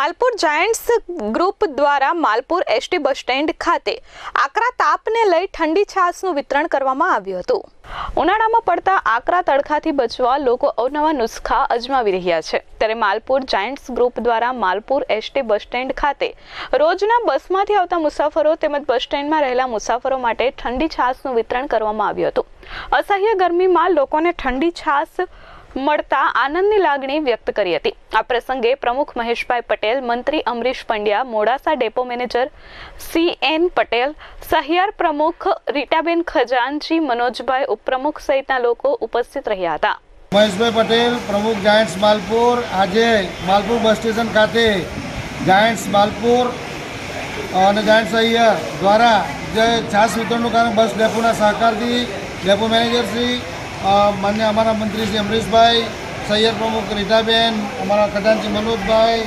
Malpur Giants group દ્વારા Malpur ST bus stand ખાતે આકરા તાપને લઈ ઠંડી છાશનું વિતરણ કરવામાં આવ્યું હતું. ઉનાળામાં પડતા આકરા તડકાથી બચવા લોકો અવનવા નુસ્ખા અજમાવી રહ્યા છે. ત્યારે માલપુર જાયન્ટ્સ ગ્રુપ દ્વારા માલપુર એસટી બસ સ્ટેન્ડ ખાતે રોજના બસમાંથી આવતા મુસાફરો તેમજ બસ સ્ટેન્ડમાં રહેલા મુસાફરો માટે ઠંડી છાશનું વિતરણ કરવામાં આવ્યું હતું. અસહ્ય ગરમીમાં લોકોને ઠંડી છાશ મળતા આનંદની લાગણી વ્યક્ત કરી હતી. આ પ્રસંગે પ્રમુખ મહેશભાઈ પટેલ, મંત્રી Amrish Pandya, Modasa depot manager C N Patel, સહિયાર પ્રમુખ રીટાબેન ખજાનજી, મનોજભાઈ ઉપપ્રમુખ સહિતના લોકો ઉપસ્થિત રહ્યા હતા. મહેશભાઈ પટેલ, પ્રમુખ જાયન્ટ્સ માલપુર. આજે માલપુર બસ સ્ટેશન ખાતે જાયન્ટ્સ માલપુર અને જાયન્ટ્સ અહીંયા દ્વારા જે છાસ વિતરણનું કારણ બસ ડેપોના સહકારથી ડેપો મેનેજરશ્રી માન્ય અમારા મંત્રી શ્રી અમરીશભાઈ, સૈયદ પ્રમુખ રીટાબેન અમારા ખજાનજી મનોજભાઈ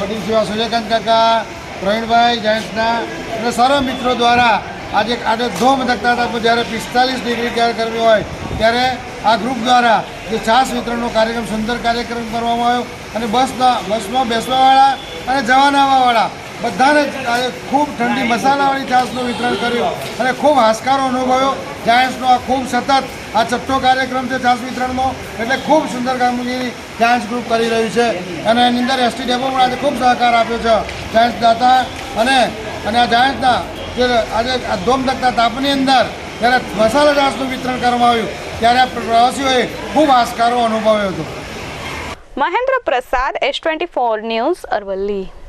વડીલ સેવા સૂર્યકાંત કાકા, પ્રવીણભાઈ જાયન્ટ્સના અને સારા મિત્રો દ્વારા આજે આજે ધોમ ધકતા હતા જ્યારે પિસ્તાલીસ ડિગ્રી ત્યારે કરવી હોય ત્યારે આ ગ્રુપ દ્વારા જે છાસ વિતરણનો કાર્યક્રમ, સુંદર કાર્યક્રમ કરવામાં આવ્યો અને બસના, બસમાં બેસવાવાળા અને જવાના આવવાવાળા બધાને આજે ખૂબ ઠંડી મસાલાવાળી છાસનું વિતરણ કર્યું અને ખૂબ હાશકારો અનુભવ્યો. જાયન્ટ્સનો આ ખૂબ સતત આ છઠ્ઠો કાર્યક્રમ છે છાસ વિતરણનો એટલે ખૂબ સુંદર કામગીરી જાયન્ટ્સ ગ્રુપ કરી રહ્યું છે. અને એની અંદર એસટી ડેપો પણ આજે ખૂબ સહકાર આપ્યો છે. જાયન્ટ્સ દાતા અને અને આ જાયન્ટ્સના જે આજે આ ધકતા તાપની અંદર જ્યારે મસાલા જાસનું વિતરણ કરવામાં આવ્યું, ત્યારે આ પ્રવાસીઓએ ખૂબ હાશકારો અનુભવ્યો હતો. Mahendra Prasad S twenty four news Aravalli.